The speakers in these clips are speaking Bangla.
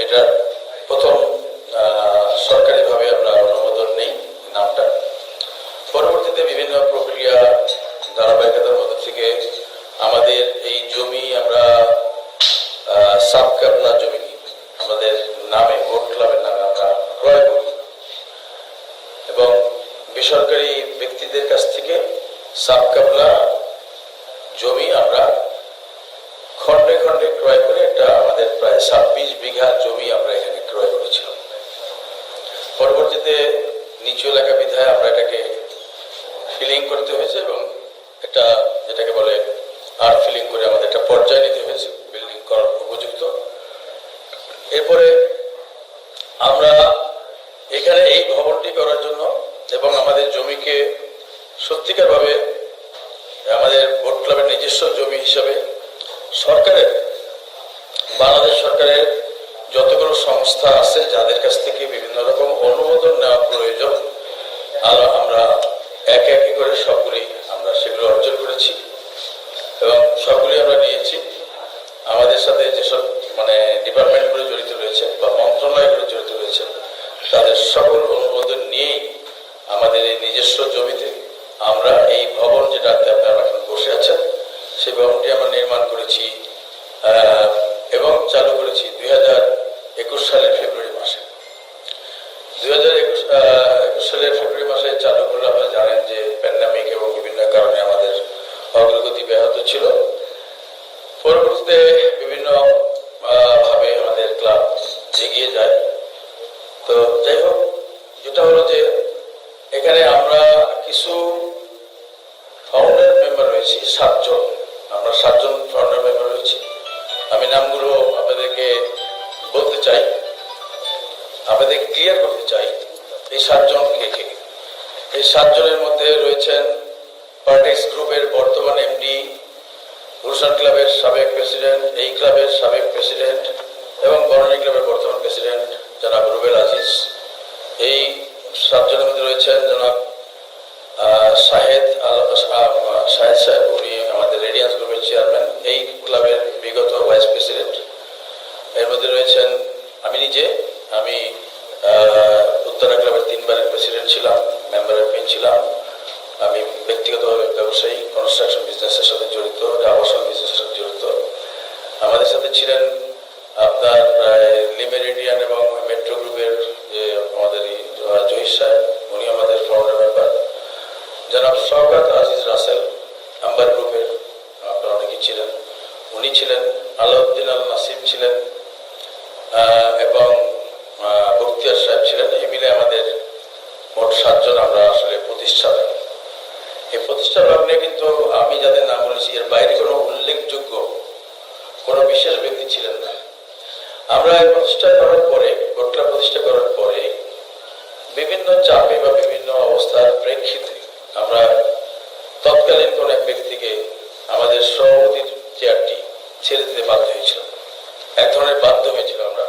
এটা প্রথম সরকারিভাবে আমরা অনুমোদন নেই নামটা। পরবর্তীতে বিভিন্ন প্রক্রিয়া ধারাবাহিকতার মধ্যে থেকে আমাদের এই জমি আমরা সাব কাবলা জমি আমাদের নামে ভোট ক্লাবের নামে আমরা ক্রয় করি এবং বেসরকারি ব্যক্তিদের কাছ থেকে সাব কাবলা জমি আমরা খণ্ডে খণ্ডে ক্রয় করে এটা আমাদের প্রায় ছাব্বিশ বিঘা জমি আমরা এখানে ক্রয় করেছিলাম পরবর্তীতে নিচু এলাকা বিধায় আমরা এটাকে ফিলিং করতে হয়েছে এবং এটা যেটাকে বলে আর ফিলিং করে আমাদের একটা পর্যায়ে নিতে হয়েছে বিল্ডিং করার উপযুক্ত এরপরে আমরা এখানে এই ভবনটি করার জন্য এবং আমাদের জমিকে সত্যিকারভাবে আমাদের ভোট ক্লাবের নিজস্ব জমি হিসাবে সরকারের, বাংলাদেশ সরকারের যতগুলো সংস্থা আছে, যাদের কাছ থেকে বিভিন্ন রকম অনুমোদন নেওয়া প্রয়োজন, আর আমরা এক একে করে সবগুলি আমরা সেগুলো অর্জন করেছি এবং সবগুলি আমরা নিয়েছি। আমাদের সাথে যেসব মানে ডিপার্টমেন্টগুলো জড়িত রয়েছে বা মন্ত্রণালয়গুলো জড়িত রয়েছে, তাদের সকল অনুমোদন নিয়েই আমাদের এই নিজস্ব জমিতে আমরা এই ভবন যেটাতে আপনারা এখন বসে আছেন, সেই ভবনটি আমরা নির্মাণ করেছি এবং চালু করেছি দুই হাজার একুশ সালের ফেব্রুয়ারি মাসে। দুই সালের ফেব্রুয়ারি মাসে চালু করলে আপনারা জানেন যে প্যান্ডামিক এবং বিভিন্ন কারণে আমাদের অগ্রগতি ব্যাহত ছিল। পরবর্তীতে বিভিন্ন ভাবে আমাদের ক্লাব এগিয়ে যায়। তো যাই হোক, যেটা হলো যে এখানে আমরা কিছু রয়েছি সাতজন। আমরা সাতজন ফাউন্ডার মেম্বার রয়েছি। আমি নামগুলো আপনাদেরকে বলতে চাই। আপনাদেরকে ক্লিয়ার করতে চাই, এই সাতজন কে কে? এই সাতজনের মধ্যে রয়েছেন পার্টিস গ্রুপের বর্তমান এমডি গুলশান ক্লাবের সাবেক প্রেসিডেন্ট এই ক্লাবের সাবেক প্রেসিডেন্ট এবং বরণী ক্লাবের বর্তমান প্রেসিডেন্ট জনাব রুবেল আজিজ। এই সাতজনের মধ্যে রয়েছেন জনাব শাহেদ শাহেদ সাহেব, উনি আমাদের রেডিয়ান্স গ্রুপের চেয়ারম্যান। এই ক্লাবের বিগত ভাইস প্রেসিডেন্ট। এর মধ্যে রয়েছেন আমি নিজে। আমি উত্তরা ক্লাবের তিনবারের প্রেসিডেন্ট ছিলাম, মেম্বার অফ ছিলাম। আমি ব্যক্তিগতভাবে ব্যবসায়ী কনস্ট্রাকশন বিজনেসের সাথে জড়িত আবাসন বিজনেসের সাথে জড়িত। আমাদের সাথে ছিলেন আপনার লিমেরিডিয়ান এবং মেট্রো গ্রুপের যে আমাদের জহির সাহেব উনি আমাদের ফাউন্ডার মেম্বার জনাব শওকাত আজিজ রাসেল আম্বার গ্রুপের আপনারা অনেকেই ছিলেন উনি ছিলেন আলাউদ্দিন আল নাসিম ছিলেন এবং আহ, বখতিয়ার সাহেব ছিলেন এই মিলে আমাদের মোট সাতজন আমরা আসলে প্রতিষ্ঠাতা। এই প্রতিষ্ঠা লগ্নে কিন্তু আমি যাদের নাম বলেছি এর বাইরে কোনো উল্লেখযোগ্য কোনো বিশেষ ব্যক্তি ছিলেন না। আমরা এই প্রতিষ্ঠা করার পরে গোটলা প্রতিষ্ঠা করার পরে বিভিন্ন চাপে বা বিভিন্ন অবস্থার প্রেক্ষিতে আমরা তৎকালীন কোন এক ব্যক্তিকে আমাদের সভাপতির চেয়ারটি ছেড়ে দিতে বাধ্য হয়েছিল এক ধরনের বাধ্য হয়েছিল আমরা।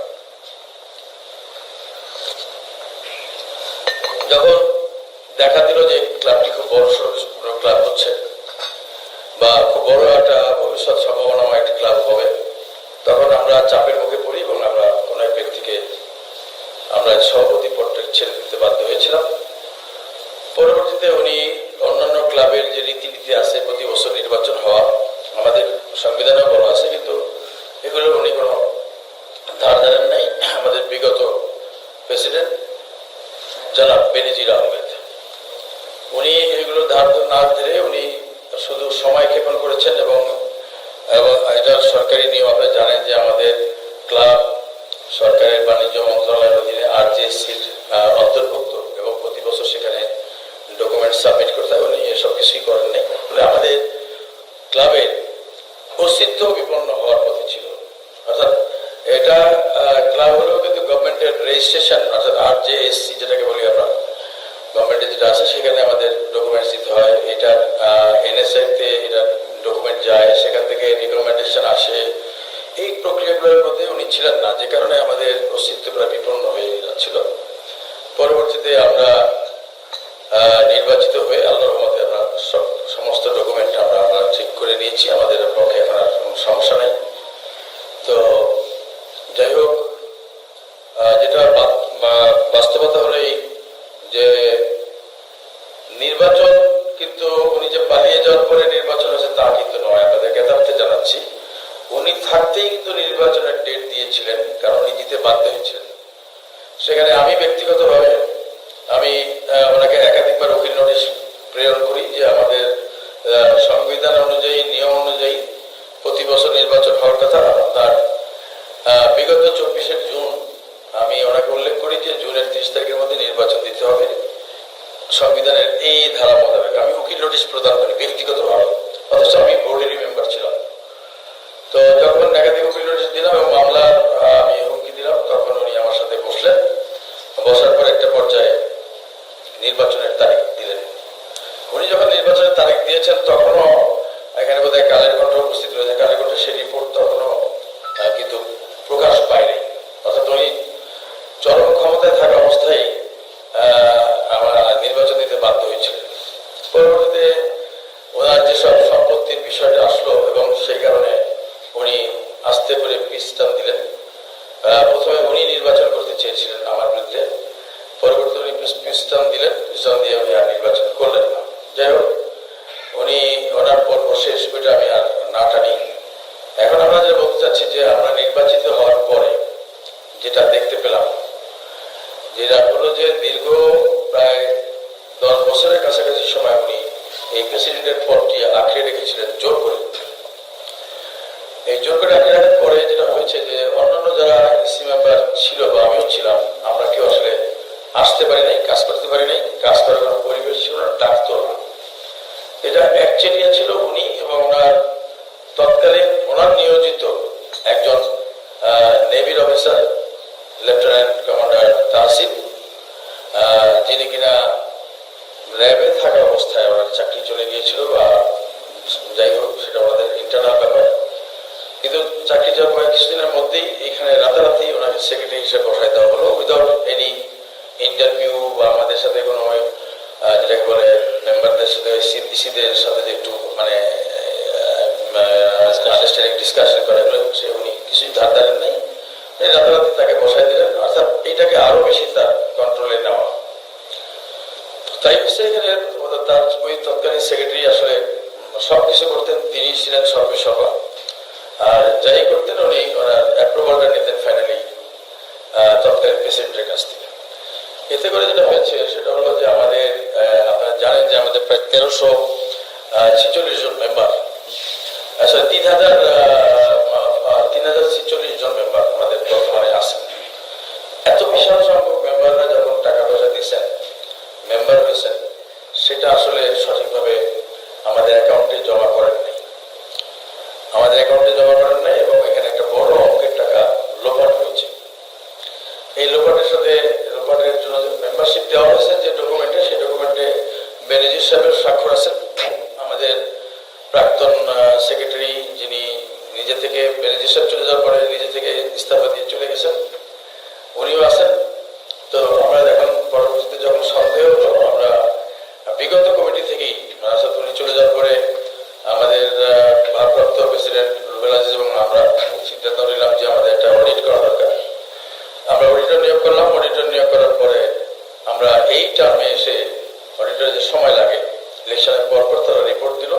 যখন দেখা দিল যে ক্লাবটি খুব বড় সড়ো ক্লাব হচ্ছে বা খুব বড় একটা ভবিষ্যৎ সম্ভাবনাময় একটা ক্লাব হবে, তখন আমরা চাপের মুখে পড়ি এবং আমরা কোনো এক ব্যক্তিকে আমরা সভাপতি পদটা ছেড়ে দিতে বাধ্য হয়েছিলাম। পরবর্তীতে উনি অন্যান্য ক্লাবের যে রীতিনীতি আছে, প্রতি বছর নির্বাচন হওয়া আমাদের সংবিধানেও বলা আছে, কিন্তু এগুলো উনি কোনো ধার ধারেন নাই। আমাদের বিগত প্রেসিডেন্ট জনাব বেনিজির আহমেদ। উনি এগুলো ধার না ধরে উনি শুধু সময় ক্ষেপণ করেছেন এবং এটা সরকারি নিয়ম আপনারা জানেন যে আমাদের ক্লাব সরকারের বাণিজ্য মন্ত্রণালয়ের অধীনে আর জিএসসির অন্তর্ভুক্ত এবং প্রতি বছর সেখানে ডকুমেন্ট সাবমিট করতে হয় উনি এসব কিছুই করেন নাই। আমাদের ক্লাবের অস্তিত্ব বিপন্ন হওয়ার পথে ছিল। অর্থাৎ এটা ক্লাব হলেও কিন্তু গভর্নমেন্টের রেজিস্ট্রেশন অর্থাৎ আর জে এসসি যেটাকে বলি আমরা গভর্নমেন্টের যেটা আছে, সেখানে আমাদের ডকুমেন্টস দিতে হয়। এটা এনএসআইতে এটা ডকুমেন্ট যায়, সেখান থেকে রিকমেন্ডেশন আসে। এই প্রক্রিয়াগুলোর মধ্যে উনি ছিলেন না, যে কারণে আমাদের অস্তিত্ব প্রায় বিপন্ন হয়ে যাচ্ছিল। পরবর্তীতে আমরা নির্বাচিত হয়ে আল্লাহর মতে আমরা সমস্ত ডকুমেন্ট আমরা আমরা ঠিক করে নিয়েছি, আমাদের পক্ষে এখন আর কোনো সমস্যা নেই। তো যাই হোক যেটা বাস্তবতা হলো এই যে নির্বাচন কিন্তু উনি যে পালিয়ে যাওয়ার পরে নির্বাচন হয়েছে তা কিন্তু নয় আপনাদের জ্ঞাতার্থে জানাচ্ছি। উনি থাকতেই কিন্তু নির্বাচনের ডেট দিয়েছিলেন, কারণ উনি দিতে বাধ্য হয়েছিলেন। সেখানে আমি ব্যক্তিগতভাবে আমি ওনাকে একাধিকবার উকিল নোটিশ প্রেরণ করি যে আমাদের সংবিধান অনুযায়ী, নিয়ম অনুযায়ী প্রতি বছর নির্বাচন হওয়ার কথা। তার বিগত চব্বিশে জুন আমি ওনাকে উল্লেখ করি যে জুনের ত্রিশ তারিখের মধ্যে নির্বাচন দিতে হবে। সংবিধানের এই ধারা মোতাবেক আমি উকিল নোটিশ প্রদান করি ব্যক্তিগতভাবে অথচ আমি বোর্ডেরই মেম্বার ছিলাম। তো যখন একাধিক উকিল নোটিশ দিলাম এবং মামলার আমি হুমকি দিলাম, তখন উনি আমার সাথে বসলেন। বসার পর একটা পর্যায়ে নির্বাচনের তারিখ দিলেন। উনি যখন নির্বাচনের তারিখ দিয়েছেন, তখনও এখানে বোধহয় কালের কণ্ঠ উপস্থিত রয়েছে। কালের কণ্ঠ সেই রিপোর্ট তখনও কিন্তু প্রকাশ পায়নি। অর্থাৎ উনি চরম ক্ষমতায় থাকা অবস্থায় আমার নির্বাচন দিতে বাধ্য হয়েছিলেন। পরবর্তীতে ওনার যেসব সম্পত্তির বিষয়টা আসলো এবং সেই কারণে উনি আস্তে করে পিস্টান দিলেন। প্রথমে উনি নির্বাচন করতে চেয়েছিলেন আমার বিরুদ্ধে। পরবর্তীতে উনি দিলেন পিস্টান দিয়ে উনি আর নির্বাচন করলেন না। যাই হোক, উনি ওনার পর্ব শেষ, ওইটা আমি আর না টানি। এখন আমরা যে বলতে চাচ্ছি যে আমরা নির্বাচিত হওয়ার পরে যেটা দেখতে পেলাম যেটা হলো যে দীর্ঘ প্রায় দশ বছরের কাছাকাছি সময় উনি এই প্রেসিডেন্টের পদটি আঁকড়ে রেখেছিলেন, জোর করে। এই জোর করে আঁকড়ে রাখার পরে যেটা হয়েছে যে অন্যান্য যারা ইসি মেম্বার ছিল বা আমিও ছিলাম, আমরা কেউ আসলে আসতে পারি নাই কাজ করতে পারি নাই কাজ করার কোনো পরিবেশ ছিল না ডাকতো না এটা একচেটিয়া ছিল উনি এবং ওনার তৎকালীন ওনার নিয়োজিত একজন নেভির অফিসার লেফটেন্যান্ট কমান্ডার আহ, যিনি কিনা র্যাবে থাকা অবস্থায় ওনার চাকরি চলে গিয়েছিল বা যাই হোক সেটা ওনাদের ইন্টারনাল ব্যাপার। কিন্তু চাকরি যাওয়ার কয়েক কিছুদিনের মধ্যেই এখানে রাতারাতি ওনাকে সেক্রেটারি হিসেবে বসাই দেওয়া হলো উইদাউট এনি ইন্টারভিউ বা আমাদের সাথে কোনো আহ, যেটাকে বলে মেম্বারদের সাথে সিপিসিদের সাথে যে একটু মানে আন্ডারস্ট্যান্ডিং ডিসকাশন করা এগুলো হচ্ছে উনি কিছুই ধার ধারেন নাই। রাতারাতি তাকে বসাই দিলেন। অর্থাৎ এইটাকে আরও বেশি তার কন্ট্রোলে নেওয়া। তাই হচ্ছে এখানে তার ওই তৎকালীন সেক্রেটারি আসলে সব কিছু করতেন তিনি ছিলেন সর্বসভা। আর যাই করতেন উনি ওনার অ্যাপ্রুভালটা নিতেন ফাইনালি তৎকালীন প্রেসিডেন্টের কাছ থেকে। এতে করে যেটা হয়েছে সেটা হলো যে আমাদের আপনারা জানেন যে আমাদের প্রায় তেরোশো ছেচল্লিশ জন মেম্বার আসলে তিন হাজার তিন হাজার ছেচল্লিশ জন মেম্বার আমাদের বর্তমানে আছেন। এত বিশাল সংখ্যক মেম্বাররা যখন টাকা পয়সা দিচ্ছেন মেম্বার হয়েছেন, সেটা আসলে সঠিকভাবে আমাদের অ্যাকাউন্টে জমা করেন নাই। আমাদের অ্যাকাউন্টে জমা করেন নাই এবং এখানে একটা বড় অঙ্কের টাকা লোপাট হয়েছে। এই লোপাটের সাথে লোপাটের জন্য মেম্বারশিপ দেওয়া হয়েছে, যে ডকুমেন্টে সেই ডকুমেন্টে বেনেজির সাহেবের স্বাক্ষর আছেন আমাদের প্রাক্তন সেক্রেটারি যিনি নিজে থেকে বেনেজির সাহেব চলে যাওয়ার পরে নিজে থেকে ইস্তফা দিয়ে চলে গেছেন, উনিও আছেন। তো আমরা এখন পরবর্তীতে যখন সন্দেহ আমরা বিগত কমিটি থেকেই অর্থাৎ উনি চলে যাওয়ার পরে আমাদের ভারপ্রাপ্ত প্রেসিডেন্ট রুবেল আজিজ এবং আমরা সিদ্ধান্ত নিলাম যে আমাদের একটা অডিট করা দরকার আমরা অডিটর নিয়োগ করলাম অডিটর নিয়োগ করার পরে আমরা এই টার্মে এসে অডিটরের যে সময় লাগে ইলেকশনের পর পর তারা রিপোর্ট দিল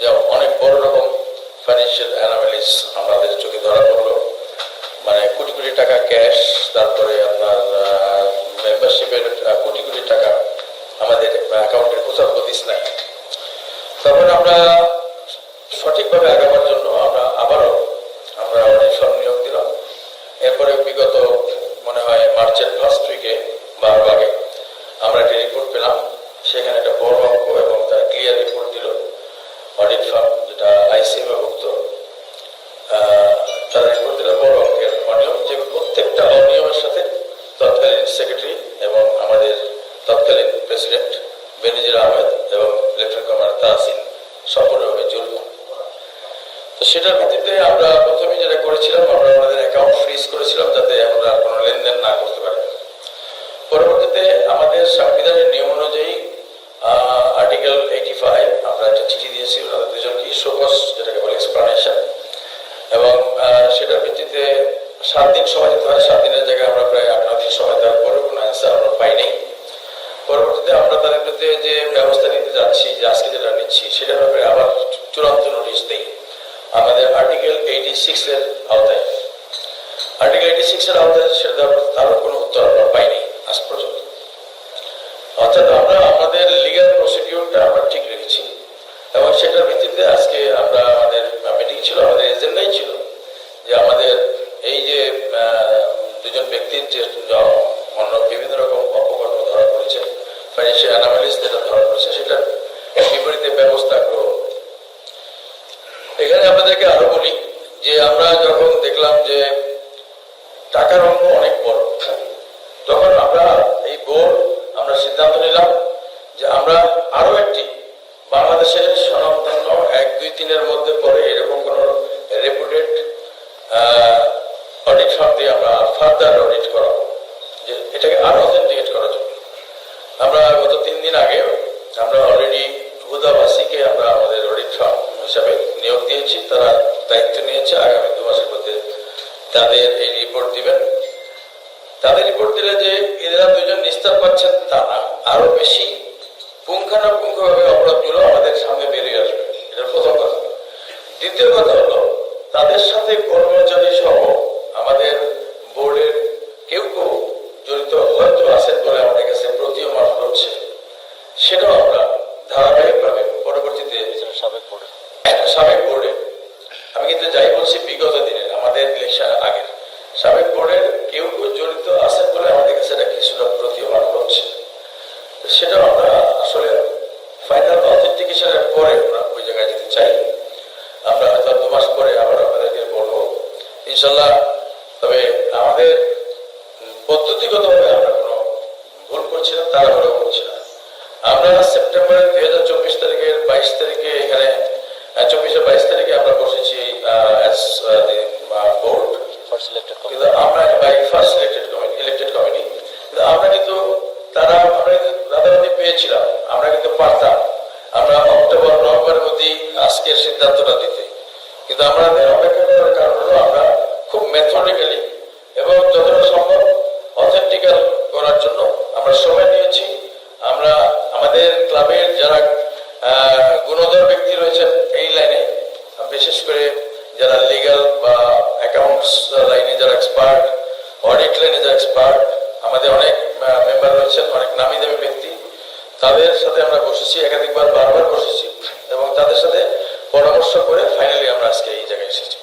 যে অনেক বড় রকম ফাইন্যান্সিয়াল অ্যানামেলিস আমাদের চোখে ধরা পড়ল। মানে কোটি কোটি টাকা ক্যাশ তারপরে আপনার মেম্বারশিপের কোটি কোটি টাকা আমাদের অ্যাকাউন্টের কোথাও হদিস নাই। তখন আমরা সঠিকভাবে আগাবার জন্য ভিত্তিতে সাত দিন সময় দিতে হয়, সাত দিনের জায়গায় আমরা প্রায় আট, নয় দিন সময় দেওয়ার পরে কোনো অ্যান্সার আমরা পাইনি। পরবর্তীতে আমরা তাদের বিরুদ্ধে যে ব্যবস্থা নিতে যাচ্ছি, যে আজকে যেটা নিচ্ছি, সেটার ব্যাপারে আবার চূড়ান্ত নোটিশ দিই। আমাদের আর্টিকেল এইটি সিক্স এর আওতায়। আর্টিকেল এইটি সিক্স এর আওতায় সেটা তারও কোনো উত্তর আমরা পাইনি আজ পর্যন্ত। অর্থাৎ আমরা আমাদের লিগ্যাল প্রসিডিউরটা আমরা ঠিক রেখেছি। এবং সেটার ভিত্তিতে আজকে আমরা আমাদের মিটিং ছিল, আমাদের এজেন্ডাই ছিল। যে আমাদের এই যে দুজন ব্যক্তির যে অন্য বিভিন্ন রকম অপকর্ম ধরা পড়েছে ফাইন্যান্সিয়াল অ্যানামালিস যেটা ধরা পড়েছে সেটার বিপরীতে ব্যবস্থা গ্রহণ। এখানে আপনাদেরকে আরও বলি যে, আমরা যখন দেখলাম যে টাকার অঙ্ক অনেক বড়, তখন আমরা এই বোর্ড, আমরা সিদ্ধান্ত নিলাম যে আমরা আরও একটি বাংলাদেশের স্বনামধন্য এক দুই তিনের মধ্যে পড়ে এরকম কোন রেপুটেড অডিট ফার্ম দিয়ে আমরা ফার্দার অডিট করা যে এটাকে আরও অথেন্টিকেট করার জন্য। আমরা গত তিন দিন আগে আমরা অলরেডি হুদাবাসীকে আমরা আমাদের অডিট ফার্ম হিসাবে নিয়োগ দিয়েছি। তারা দায়িত্ব নিয়েছে। আগামী দু মাসের মধ্যে তাদের এই রিপোর্ট দিবেন। তাদের রিপোর্ট দিলে যে এরা দুজন নিস্তার পাচ্ছেন তা না। আরও বেশি পুঙ্খানুপুঙ্খভাবে অপরাধগুলো আমাদের সামনে বেরিয়ে আসবে। এটা প্রথম কথা। দ্বিতীয় কথা হলো তাদের সাথে কর্মচারী সহ আমাদের বোর্ডের কেউ কেউ জড়িত হয়তো আছেন বলে আমাদের কাছে প্রতীয়মান হচ্ছে। সেটাও আমরা ধারাবাহিকভাবে পরবর্তীতে সাবেক বোর্ডে। সাবেক বোর্ডে। আমি কিন্তু যাই বলছি বিগত দিনের আমাদের গুণধর ব্যক্তি রয়েছেন এই লাইনে। বিশেষ করে যারা লিগ্যাল বা অ্যাকাউন্টস লাইনে যারা এক্সপার্ট অডিট লাইনে যারা এক্সপার্ট আমাদের অনেক মেম্বার রয়েছেন, অনেক নামি দামি ব্যক্তি। তাদের সাথে আমরা বসেছি, একাধিকবার, বারবার বসেছি এবং তাদের সাথে পরামর্শ করে ফাইনালি আমরা আজকে এই জায়গায় এসেছি।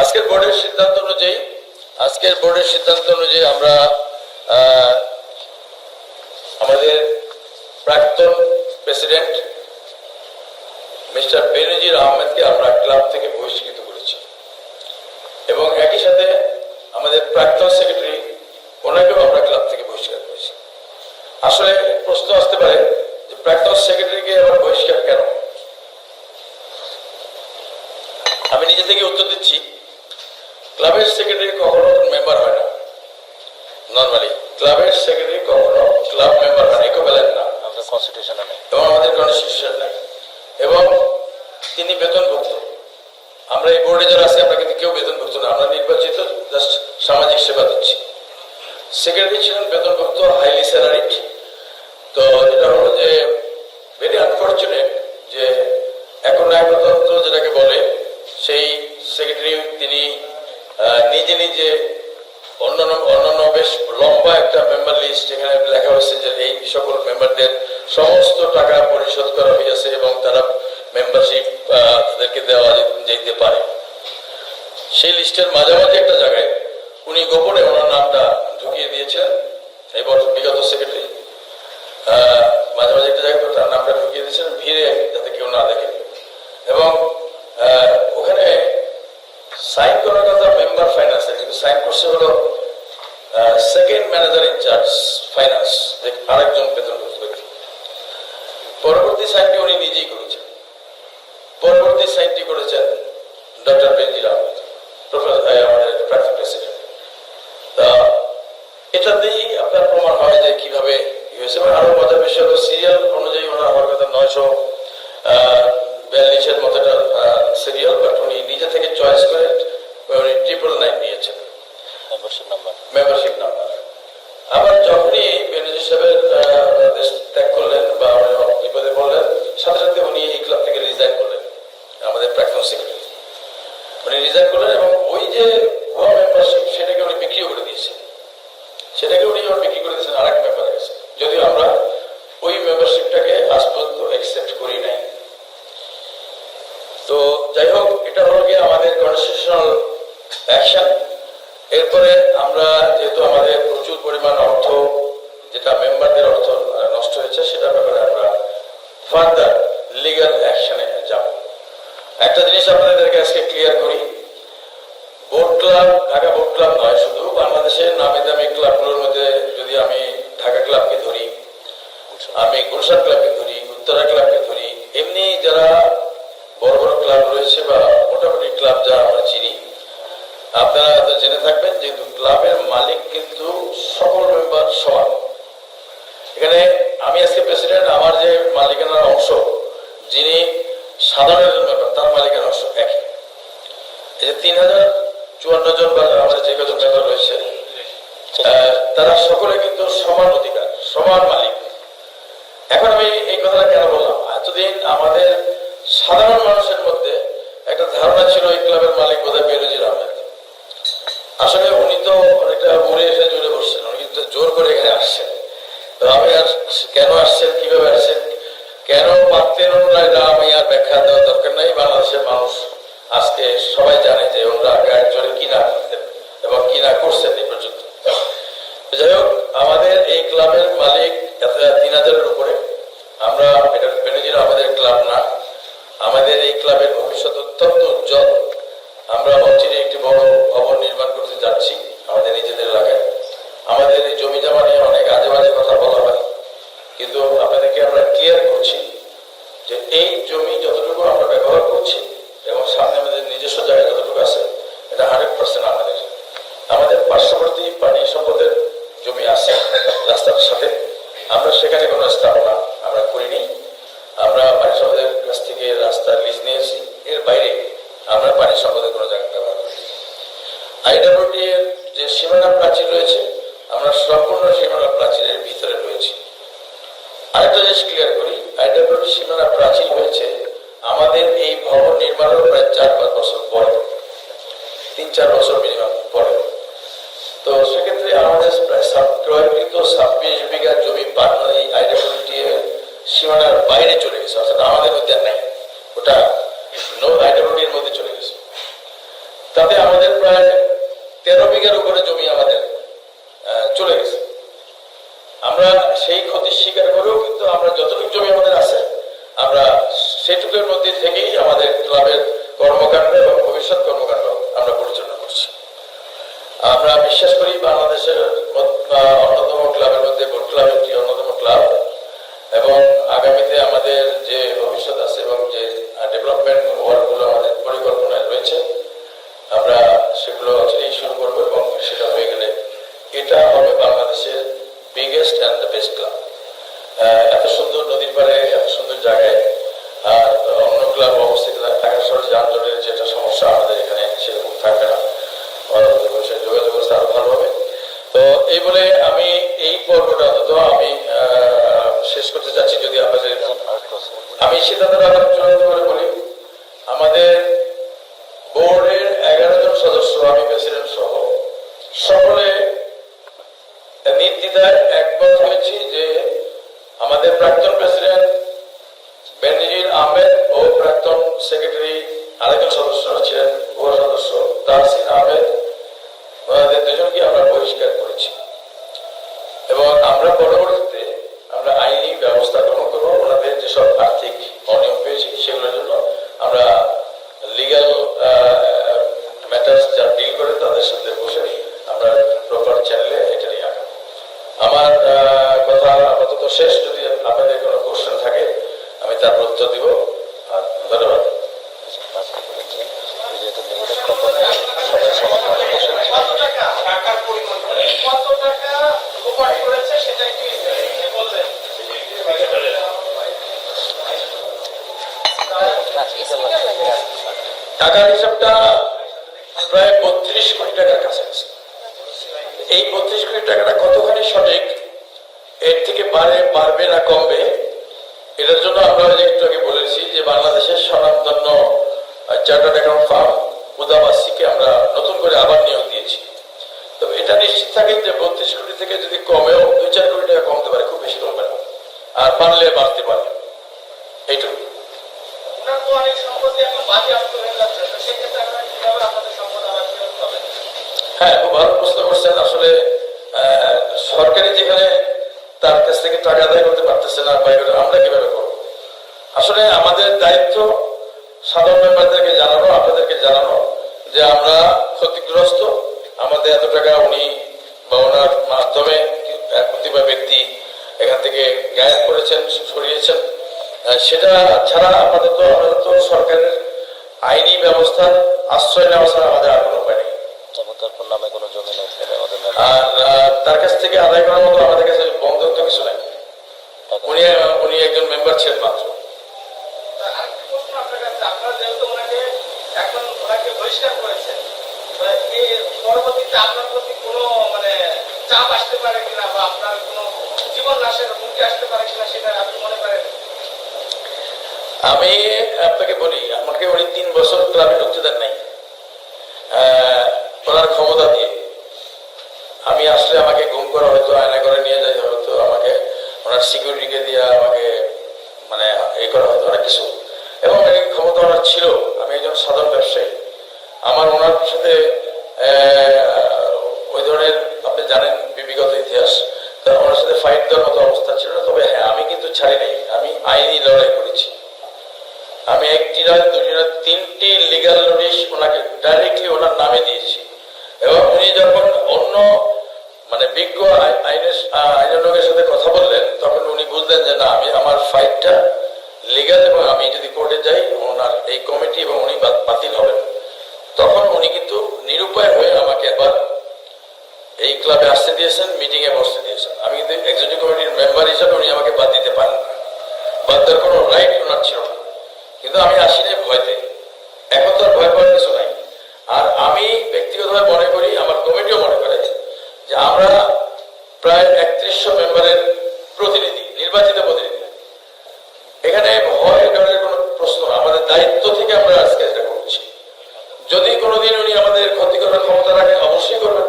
আজকের বোর্ডের সিদ্ধান্ত অনুযায়ী, আজকের বোর্ডের সিদ্ধান্ত অনুযায়ী আমরা আমাদের প্রাক্তন প্রেসিডেন্ট মিস্টার বেনজির আহমেদকে আমরা ক্লাব থেকে বহিষ্কৃত করেছি। এবং একই সাথে আমাদের প্রাক্তন সেক্রেটারি ওনাকেও আমরা ক্লাব থেকে বহিষ্কার করেছি। আসলে প্রশ্ন আসতে পারে যে প্রাক্তন সেক্রেটারিকে আবার বহিষ্কার কেন? আমি নিজে থেকে উত্তর দিচ্ছি ক্লাবের সেক্রেটারি কখনো মেম্বার হয় না। নর্মালি ক্লাবের সেক্রেটারি কখনো ক্লাব মেম্বার হয় না। না। আমাদের কনস্টিটিউশনে নেই এবং আমাদের কনস্টিটিউশন নাই। এবং তিনি বেতনভুক্ত। আমরা এই বোর্ডে যারা আছি, আমরা কিন্তু কেউ বেতনভুক্ত না। আমরা নির্বাচিত জাস্ট সামাজিক সেবা দিচ্ছি। সেক্রেটারি ছিলেন বেতনভুক্ত হাইলি স্যালারিড তো যেটা হলো যে ভেরি আনফর্চুনেট যে এখন ন্যায়তন্ত্র যেটাকে বলে, সেই সেক্রেটারি তিনি নিজে নিজে অন্যান্য অন্যান্য বেশ লম্বা একটা মেম্বার লিস্ট যেখানে লেখা হয়েছে যে এই সকল মেম্বারদের সমস্ত টাকা পরিশোধ করা হয়েছে এবং তারা মেম্বারশিপ তাদেরকে দেওয়া যেতে পারে। সেই লিস্টের মাঝামাঝি একটা জায়গায় উনি গোপনে ওনার নামটা ঢুকিয়ে দিয়েছেন। এই বছর বিগত সেক্রেটারি মাঝে মাঝে একটা জায়গায় তার নামটা ঢুকিয়ে দিয়েছেন। ভিড়ে যাতে কেউ না দেখে। এবং সাইন করার কথা মেম্বার ফাইন্যান্সের কিন্তু সাইন করছে হলো সেকেন্ড ম্যানেজার ইনচার্জ ফাইন্যান্স আরেকজন ব্যক্তি পরবর্তী সাইনটি উনি নিজেই করেছেন। পরবর্তী সাইনটি করেছেন ডক্টর বেনজির আহমেদ প্রফেসর আমাদের প্রাক্তন প্রেসিডেন্ট তা, এটা দিয়েই আপনার প্রমাণ হয় যে কীভাবে ই হয়েছে। এবং আরও মজার বিষয় সিরিয়াল অনুযায়ী ওনার আমার কথা নয়শো বিয়াল্লিশের মতো একটা সিরিয়াল বাট উনি নিজে থেকে চয়েস করে উনি ট্রিপল নাইন নিয়েছেন। মেম্বারশিপ নাম্বার মেম্বারশিপ নাম্বার আবার যখনই সাহেবের আহ, দেশ ত্যাগ করলেন বা উনি বিপদে পড়লেন সাথে সাথে উনি এই ক্লাব থেকে রিজাইন করলেন আমাদের প্রাক্তন সেক্রেটারি উনি রিজাইন করলেন এবং ওই যে ভুয়া মেম্বারশিপ সেটাকে উনি বিক্রিও করে দিয়েছেন। সেটাকে উনি আবার বিক্রি করে দিয়েছেন আরেক মেম্বারের কাছে। যদিও আমরা ওই মেম্বারশিপটাকে আজ পর্যন্ত অ্যাকসেপ্ট করি নাই। তো যাই হোক, এটা হলো গিয়ে আমাদের কনস্টিটিউশনাল অ্যাকশন এরপরে আমরা, যেহেতু আমাদের প্রচুর পরিমাণ অর্থ, যেটা মেম্বারদের অর্থ নষ্ট হয়েছে, সেটার ব্যাপারে আমরা ফার্দার লিগ্যাল অ্যাকশনে যাব। একটা জিনিস আপনাদেরকে আজকে ক্লিয়ার করি। Boat club Dhaka boat club নয় শুধু, বাংলাদেশের নামি দামি ক্লাবগুলোর মধ্যে যদি আমি ঢাকা ক্লাবকে ধরি, আমি গুলশান ক্লাবকে ধরি, উত্তরা ক্লাবকে ধরি, এমনি যারা বড় বড় ক্লাব রয়েছে বা মোটামুটি ক্লাব যা আমরা চিনি আপনারা হয়তো জেনে থাকবেন যে ক্লাবের মালিক কিন্তু সকল মেম্বার সমান। এখানে আমি আজকে প্রেসিডেন্ট আমার যে মালিকানার অংশ যিনি সাধারণ মেম্বার তার মালিকানার অংশ একই। এই যে তিন হাজার চুয়ান্ন জন বা আমাদের যে কজন মেম্বার রয়েছে তারা সকলে কিন্তু সমান অধিকার সমান মালিক। এখন আমি এই কথাটা কেন বললাম? এতদিন আমাদের সাধারণ মানুষের মধ্যে একটা ধারণা ছিল এই ক্লাবের মালিক বোধহয় বেরোজির আহমেদ আসলে উনি তো অনেকটা মরে এসে জুড়ে বসছেন, উনি কিন্তু জোর করে এখানে আসছেন। তো কেন আসছেন, কীভাবে আসছেন, কেন পারতেন না আমি আর ব্যাখ্যা দেওয়ার দরকার নাই। বাংলাদেশের মানুষ আজকে সবাই জানে যে ওরা গায়ের জোরে কি না করতেন এবং কি না করছেন এই পর্যন্ত। যাই হোক, আমাদের এই ক্লাবের মালিক এত তিন হাজারের উপরে। আমরা এটা বেনজির আমাদের ক্লাব না। আমাদের এই ক্লাবের ভবিষ্যৎ অত্যন্ত উজ্জ্বল। আমরা অচিরে একটি বড় ভবন নির্মাণ করতে যাচ্ছি আমাদের নিজেদের এলাকায়। আমাদের এই জমি জমা নিয়ে অনেক আজে বাজে কথা বলা হয়। কিন্তু আপনাদেরকে আমরা ক্লিয়ার করছি যে এই জমি যতটুকু আমরা ব্যবহার করছি এবং সামনে আমাদের নিজস্ব জায়গা যতটুকু আছে, এটা হান্ড্রেড পার্সেন্ট আমাদের। আমাদের পার্শ্ববর্তী পানি সম্পদের জমি আছে রাস্তার সাথে। আমরা সেখানে কোনো স্থাপনা আমরা করিনি। আমরা পানি সম্পদের কাছ থেকে রাস্তার লিজ নিয়েছি, এর বাইরে আমরা পানি সম্পদের কোনো জায়গা ব্যবহার করি আইডাব্লিউডি যে সীমানা প্রাচীর রয়েছে, আমরা সম্পূর্ণ সীমানা প্রাচীরের ভিতরে রয়েছি। আরেকটা জিনিস ক্লিয়ার করি, আইডাব্লিউডি সীমানা প্রাচীর হয়েছে আমাদের এই ভবন নির্মাণের প্রায় চার পাঁচ বছর পরে, তিন চার বছর মিনিমাম পরে। তো সেক্ষেত্রে আমাদের প্রায় ক্রয়কৃত ছাব্বিশ বিঘা জমি পান এই আইডেন্টিটি সীমানার বাইরে চলে গেছে, অর্থাৎ আমাদের মধ্যে নাই। ওটা নো আইডেন্টিটির মধ্যে চলে গেছে। তাতে আমাদের প্রায় তেরো বিঘার উপরে জমি আমাদের চলে গেছে। আমরা সেই ক্ষতির স্বীকার করেও কিন্তু আমরা যতটুকু জমি আমাদের আছে, আমরা সেটুকুর মধ্যে থেকেই আমাদের ক্লাবের কর্মকাণ্ড এবং ভবিষ্যৎ কর্মকাণ্ড আমরা পরিচালনা করছি। আমরা বিশ্বাস করি বাংলাদেশের অন্যতম ক্লাবের মধ্যে ক্লাব একটি অন্যতম ক্লাব। এবং আগামীতে আমাদের যে ভবিষ্যৎ আছে এবং যে ডেভেলপমেন্ট ওয়ার্কগুলো আমাদের পরিকল্পনায় রয়েছে, আমরা সেগুলো অচিরেই শুরু করব এবং সেটা হয়ে গেলে এটা হবে বাংলাদেশের biggest and the best club এত সুন্দর নদীর পাড়ে, এত সুন্দর জায়গায়, আর অন্য ক্লাব অবস্থিত ঢাকা শহরে যানজটের যেটা সমস্যা আমাদের এখানে সেরকম থাকবে না। যোগাযোগ ব্যবস্থা আরও ভালো হবে। তো এই বলে আমি এই পর্বটা অন্তত আমি শেষ করতে চাচ্ছি যদি আপনাদের আমি সিদ্ধান্তটা বলি আমাদের বোর্ডের এগারো জন সদস্য, আমি প্রেসিডেন্ট সহ, সকলে নির্দ্বিধায় একমত হয়েছি যে আমাদের প্রাক্তন প্রেসিডেন্ট বেনজির আহমেদ ও প্রাক্তন সেক্রেটারি আরেকজন সদস্য ছিলেন সদস্য তাহসিন আহমেদ। ওনাদের দুজনকে আমরা বহিষ্কার করেছি। এবং আমরা পরবর্তীতে আমরা আইনি ব্যবস্থা গ্রহণ করব। ওনাদের যেসব আর্থিক অনিয়ম পেয়েছি সেগুলোর জন্য আমরা লিগ্যাল ম্যাটার্স যা ডিল করে তাদের সাথে বসে আমরা প্রপার চ্যানেলে এটা নিয়ে আগাবো। আমার কথা আপাতত শেষ। যদি আপনাদের কোনো কোশ্চেন থাকে, আমি তার উত্তর দিব। আর ধন্যবাদ যেহেতু লিমিটেড কোম্পানি সবাই সমান ভাবে বসে আছে। টাকার হিসাবটা প্রায় বত্রিশ কোটি টাকার কাছাকাছি। এই বত্রিশ কোটি টাকাটা কতখানি সঠিক? এর থেকে বাড়ে, বাড়বে না কমবে? এটার জন্য আমরা একটু আগে বলেছি যে বাংলাদেশের স্বনামধন্য চার্টার্ড অ্যাকাউন্ট ফার্ম উদাবাসীকে আমরা নতুন করে আবার নিয়োগ দিয়েছি। তো এটা নিশ্চিত থাকে যে বত্রিশ কোটি থেকে যদি কমেও দুই চার কোটি টাকা কমতে পারে খুব বেশি কমবে না। আর বাড়লে বাড়তে পারে এইটুকু। হয়ে ভালো প্রশ্ন করছেন। আসলে সরকারি যেখানে তার কাছ থেকে টাকা আদায় করতে পারতেছে না বা এগুলো আমরা কীভাবে করব? আসলে আমাদের দায়িত্ব সাধারণ মেম্বারদেরকে জানানো আপনাদেরকে জানানো। যে আমরা ক্ষতিগ্রস্ত আমাদের এত টাকা উনি বা ওনার মাধ্যমে প্রতিভা ব্যক্তি এখান থেকে গায়েব করেছেন সরিয়েছেন। সেটা ছাড়া আপাতত আপাতত সরকারের আইনি ব্যবস্থার আশ্রয় নেওয়া ছাড়া আমাদের আর কোনো উপায় নেই। নামে কোনো জমি নেই আমাদের আর তার কাছ থেকে আদায় করার মতো আমাদের কাছে বন্ধ কিছু নাই। উনি উনি একজন মেম্বার ছিলেন মাত্র। আপনার যেহেতু ওনাকে বহিষ্কার এর পরবর্তীতে আপনার প্রতি কোনো মানে চাপ আসতে পারে কিনা বা আপনার কোনো জীবন হুমকি আসতে পারে কিনা সেটা আপনি মনে করেন? আমি আপনাকে বলি, আমাকে উনি তিন বছর ক্লাবে ঢুকতে দেন নাই। ওনার ক্ষমতা দিয়ে। আমি আসলে আমাকে গুম করা হয়তো আয়না করে নিয়ে যাই হয়তো আমাকে ওনার সিকিউরিটিকে দিয়ে আমাকে মানে এ করা হতো, অনেক কিছু। এবং ক্ষমতা ওনার ছিল আমি একজন সাধারণ ব্যবসায়ী আমার ওনার সাথে ওই ধরনের আপনি জানেন বিবিগত ইতিহাস ওনার সাথে ফাইট দেওয়ার মতো অবস্থা ছিল না। তবে হ্যাঁ আমি কিন্তু ছাড়ি নাই। আমি আইনি লড়াই করেছি। আমি একটি নয় দুটি রাত, তিনটি লিগাল নোটিশ ওনাকে ডাইরেক্টলি ওনার নামে দিয়েছি। এবং উনি যখন অন্য মানে বিজ্ঞ আই- আইনের লোকের সাথে কথা বললেন, তখন উনি বুঝলেন যে না, আমি আমার ফাইটটা লিগাল এবং আমি যদি কোর্টে যাই, ওনার এই কমিটি এবং উনি বাতিল হবেন। তখন উনি কিন্তু নিরুপায় হয়ে আমাকে আবার এই ক্লাবে আসতে দিয়েছেন মিটিং এ বসতে দিয়েছেন। আমি কিন্তু এক্সিকিউটিভ কমিটির মেম্বার হিসাবে উনি আমাকে বাদ দিতে পারেন না। বাদ দেওয়ার কোনো রাইট ওনার ছিল না। কিন্তু আমি আসিনি ভয়তে। এখন তো ভয় পাওয়ার কিছু নাই। আর আমি ব্যক্তিগতভাবে মনে করি, আমার কমিটিও মনে করে যে আমরা প্রায় একত্রিশশো মেম্বারের প্রতিনিধি, নির্বাচিত প্রতিনিধি। এখানে ভয় ডরের কোনো প্রশ্ন আমাদের দায়িত্ব থেকে আমরা আজকে এটা যদি কোনোদিন উনি আমাদের ক্ষতি করার ক্ষমতা রাখেন অবশ্যই করবেন।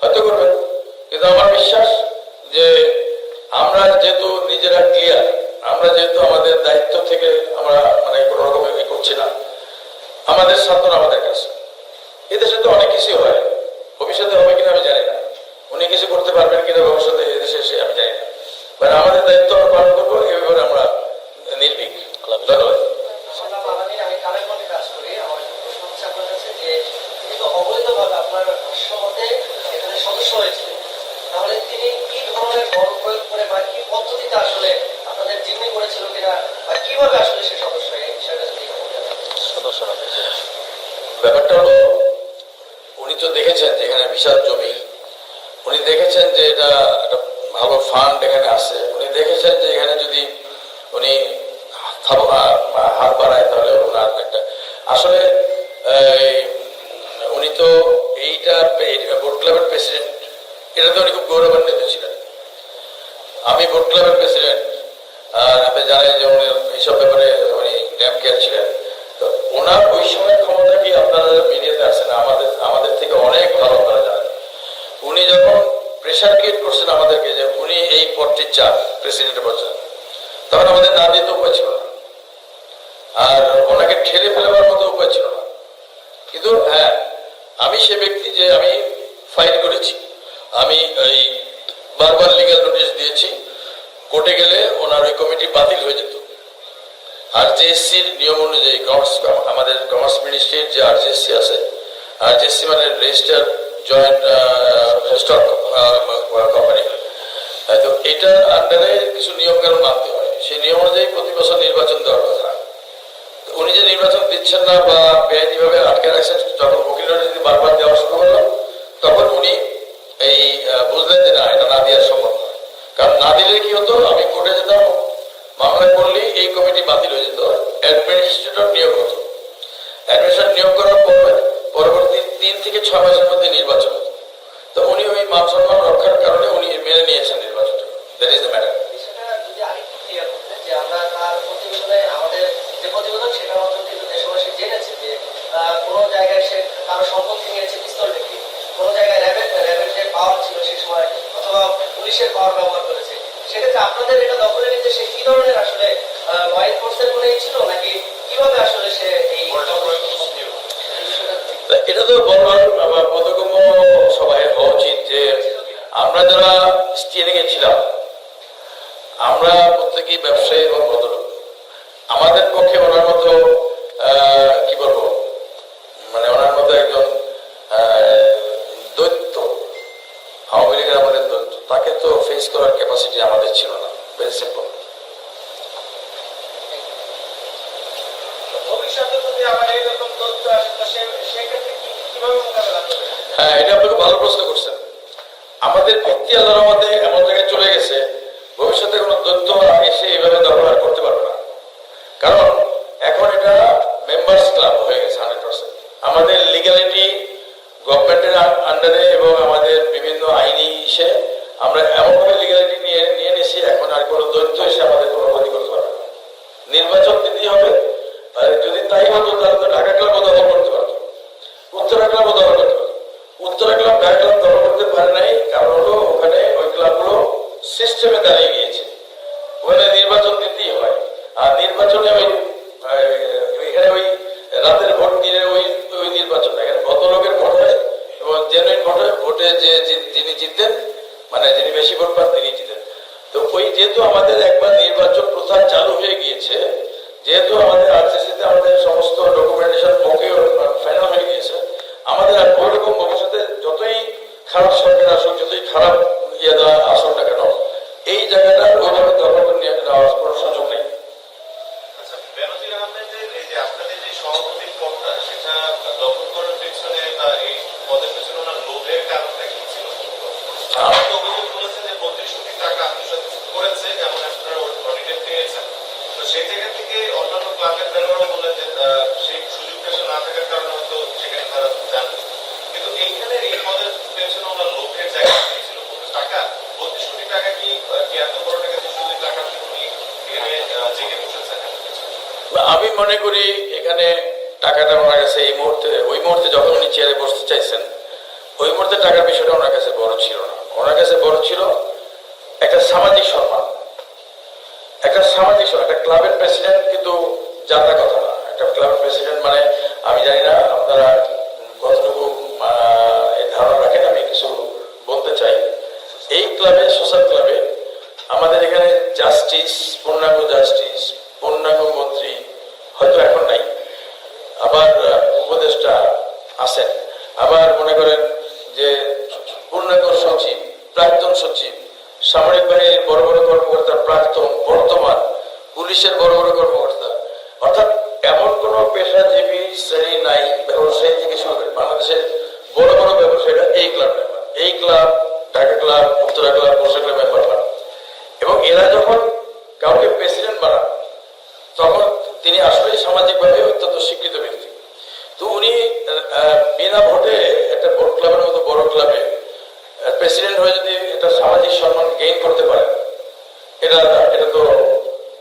হয়তো করবেন। কিন্তু আমার বিশ্বাস যে আমরা যেহেতু নিজেরা ক্লিয়ার আমরা যেহেতু আমাদের দায়িত্ব থেকে আমরা মানে কোনো রকম এ করছি না, আমাদের সান্ত্বনা আমাদের কাছে। এদেশে তো অনেক কিছু হয়। ভবিষ্যতে হবে কিনা আমি জানি না। উনি কিছু করতে পারবেন কিনা ভবিষ্যতে এদেশে এসে আমি জানি না। মানে আমাদের দায়িত্ব আমরা পালন করব, এই ব্যাপারে আমরা নির্ভীক। ধন্যবাদ। যে, তিনি অবৈধভাবে আপনার ভাষ্য এখানে সদস্য হয়েছিলেন। তাহলে তিনি কি ধরনের বল প্রয়োগ করে বা কি পদ্ধতিতে আসলে আপনাদের জিম্মি করেছিল কিনা বা কীভাবে আসলে সে সদস্য এই বিষয়টা যদি সদস্য ব্যাপারটা হলো উনি তো দেখেছেন যে এখানে বিশাল জমি। উনি দেখেছেন যে এটা একটা ভালো ফান্ড এখানে আছে। উনি দেখেছেন যে এখানে যদি উনি হাত বাড়ায় তাহলে ওনার একটা আসলে উনি তো এইটা বোট ক্লাবের প্রেসিডেন্ট এটা তো উনি খুব গৌরবান্বিত ছিলেন। আমি বোট ক্লাবের প্রেসিডেন্ট আর আপনি জানেন যে উনি এইসব ব্যাপারে উনি ড্যাম কেয়ার ছিলেন। তো ওনার ওই সময় ক্ষমতা কি আপনারা মিডিয়াতে আসছেন আমাদের আমাদের থেকে অনেক ভালো আপনারা জানেন। উনি যখন প্রেশার ক্রিয়েট করছেন আমাদেরকে যে উনি এই পদটি চান প্রেসিডেন্টের পদ চান, তখন আমাদের না দিতে উপায় ছিল না। আর ওনাকে ঠেলে ফেলবার মতো উপায় ছিল না। কিন্তু হ্যাঁ আমি সে ব্যক্তি যে আমি ফাইট করেছি। আমি এই বারবার লিগ্যাল নোটিশ দিয়েছি কোর্টে গেলে ওনার ওই কমিটি বাতিল হয়ে যেত। আর জিএসসির নিয়ম অনুযায়ী কমার্স আমাদের কমার্স মিনিস্ট্রির যে আর আছে আর মানে রেজিস্টার জয়েন্ট কোম্পানি তো এটার আন্ডারে কিছু নিয়ম কানুন মানতে হয়। সেই নিয়ম অনুযায়ী প্রতি বছর নির্বাচন দেওয়ার কথা। উনি যে নির্বাচন দিচ্ছেন না বা বেআইনিভাবে আটকে রাখছেন, যখন উকিলরা যদি বারবার দেওয়া শুরু করল, তখন উনি এই বুঝলেন যে না, এটা না দেওয়া সম্ভব কারণ না দিলে কি হতো? আমি কোর্টে যেতাম মামলা করলেই এই কমিটি বাতিল হয়ে যেত, অ্যাডমিনিস্ট্রেটর নিয়োগ হতো। অ্যাডমিনিস্ট্রেটর নিয়োগ করার পর পরবর্তী তিন থেকে ছয় মাসের মধ্যে নির্বাচন হতো। তো উনি ওই মান সম্মান রক্ষার কারণে উনি মেনে নিয়েছেন নির্বাচনটা। দ্যাট ইজ দ্য ম্যাটার আমরা তার প্রতিবেদনে আমাদের যে প্রতিবেদন সেটা কিন্তু দেশবাসী জেনেছে যে আহ, কোনো জায়গায় সে কারও সম্পত্তি নিয়েছে পিস্তল রেখে কোনো জায়গায় র্যাবের র্যাবের যে পাওয়ার ছিল সেই সময় অথবা পুলিশের পাওয়ার ব্যবহার করেছে। সেক্ষেত্রে আপনাদের এটা দখলে নিতে সে কি ধরনের আসলে ওয়াইল্ড ফোর্সের মনেই ছিল নাকি কীভাবে আসলে সে এই এটা তো আমার বোধগম্য সবাই হওয়া উচিত যে আমরা যারা স্টিয়ারিং এ ছিলাম আমরা প্রত্যেকেই ব্যবসায়ী এবং ভদ্রলোক আমাদের পক্ষে ওনার মতো আহ, কি বলব? মানে ওনার মতো একজন দৈত্য আওয়ামী লীগের আমাদের দৈত্য তাকে তো ফেস করার ক্যাপাসিটি আমাদের ছিল না। ভেরি সিম্পল হ্যাঁ এটা আপনাকে ভালো প্রশ্ন করছেন। আমাদের ভিত্তি আল্লাহর রহমতে এমন জায়গায় চলে গেছে ভবিষ্যতে কোনো দৈত্য এসে এইভাবে ব্যবহার করতে পারবে না। কারণ এখন এটা মেম্বার্স ক্লাব হয়ে গেছে হান্ড্রেড পার্সেন্ট আমাদের লিগ্যালিটি গভর্নমেন্টের আন্ডারে এবং আমাদের বিভিন্ন আইনি ইসে আমরা এমনভাবে লিগ্যালিটি নিয়ে নিয়ে নিয়েছি, এখন আর কোনো দৈত্য এসে আমাদের কোনো ক্ষতি করতে পারবে নির্বাচন দিতেই হবে যদি তাই হতো, তাহলে তো ঢাকা ক্লাব দখল করতে পারতো। উত্তরা ক্লাব দখল করতে পারতো। উত্তরা ক্লাব ঢাকা ক্লাব দখল করতে পারে নাই, কারণ হলো ওখানে ওই ক্লাবগুলো সিস্টেমে দাঁড়িয়ে গিয়েছে। ওখানে নির্বাচন দিতেই হয়। আর নির্বাচনে ওই এখানে ওই রাতের ভোট দিনের ওই ওই নির্বাচন এখানে কত লোকের ভোট হয় এবং জেনুইন ভোট, ভোটে যে যিনি জিতেন মানে যিনি বেশি ভোট পান তিনি জিতেন। তো ওই যেহেতু আমাদের একবার নির্বাচন প্রথা চালু হয়ে গিয়েছে, যেহেতু আমাদের আরসিসিতে আমাদের সমস্ত ডকুমেন্টেশন ওকে ফাইনাল হয়ে গিয়েছে, আমাদের আর ওই রকম ভবিষ্যতে যতই খারাপ সরকার আসুক, যতই খারাপ ইয়ে দেওয়া আসুক না কেন, এই জায়গাটা মনে করি এখানে টাকাটা ওনার কাছে এই মুহূর্তে, ওই মুহূর্তে যখন উনি চেয়ারে বসতে চাইছেন, ওই মুহূর্তে টাকার বিষয়টা ওনার কাছে বড় ছিল না। ওনার কাছে বড় ছিল একটা সামাজিক সম্মান। একটা সামাজিক সম্মান, একটা ক্লাবের প্রেসিডেন্ট কিন্তু জানা কথা না। একটা ক্লাবের প্রেসিডেন্ট মানে আমি জানি না, আপনারা কতটুকু ধারণা রাখেন, আমি কিছু বলতে চাই। এই ক্লাবে সোশ্যাল ক্লাবে আমাদের এখানে জাস্টিস পূর্ণাঙ্গ জাস্টিস পূর্ণাঙ্গ মন্ত্রী হয়তো এখন নাই। আবার উপদেষ্টা আছেন। আবার মনে করেন যে পূর্ণাঙ্গ সচিব, প্রাক্তন সচিব, সামরিক বাহিনীর বড় বড় কর্মকর্তা, প্রাক্তন, বর্তমান পুলিশের বড় বড় কর্মকর্তা। অর্থাৎ এমন কোন পেশাজীবী শ্রেণি নাই, ব্যবসায়ী থেকে শুরু করে বাংলাদেশের বড় বড় ব্যবসায়ীরা এই ক্লাব এই club, Dhaka club, Uttara club, Barsha club এবং এরা যখন কাউকে প্রেসিডেন্ট বানান তখন তিনি আসলে সামাজিকভাবে অত্যন্ত স্বীকৃত ব্যক্তি। তো উনি বিনা ভোটে একটা ভোট ক্লাবের মতো বড় ক্লাবে প্রেসিডেন্ট হয়ে যদি একটা সামাজিক সম্মান গেইন করতে পারে, এটা এটা তো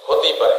হতেই পারে।